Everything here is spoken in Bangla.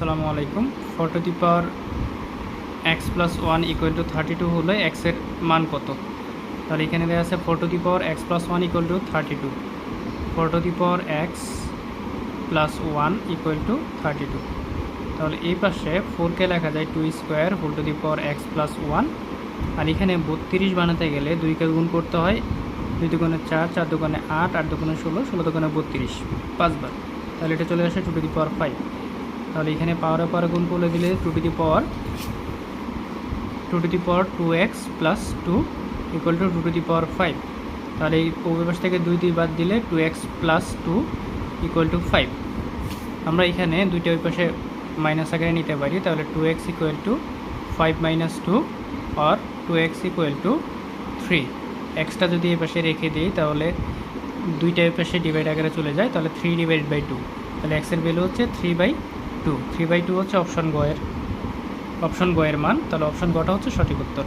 আসসালামু আলাইকুম। Four to the power X plus one equal to thirty two হলে এক্সের মান কত? তাহলে এখানে দেওয়া আছে four to the power X plus one equal to thirty two. Four to the power X plus one equal to thirty two. তাহলে এই পাশে ফোরকে লেখা যায় two square whole to the power X plus one আর এখানে বত্রিশ বানাতে গেলে দুইকে গুণ করতে হয় দুই দোকানে চার চার দোকানে আট আট দোকানে ষোলো ষোলো দোকানে বত্রিশ। পাঁচবার। তাহলে এটা চলে আসে two to the power five তাহলে এখানে পাওয়ারে পাওয়ারে গুণ করলে দিলে two to the power two to the power two X plus two equal to two to the power five তাহলে এই অভিবাস থেকে দুই দুই বাদ দিলে two X plus two equal to five আমরা এখানে দুইটা ওই পাশে মাইনাস আকারে নিতে পারি, তাহলে two X equal to five minus two R two X equal to three extra যদি এই পাশে রেখে দিই, তাহলে দুইটা এই পাশে ডিভাইড আকারে চলে যায়, তাহলে থ্রি ডিভাইড বাই টু তাহলে এক্সের ভ্যালু হচ্ছে three by two three by two হচ্ছে অপশন গয়ের অপশন গয়ের মান, তাহলে অপশন গটা হচ্ছে সঠিক উত্তর।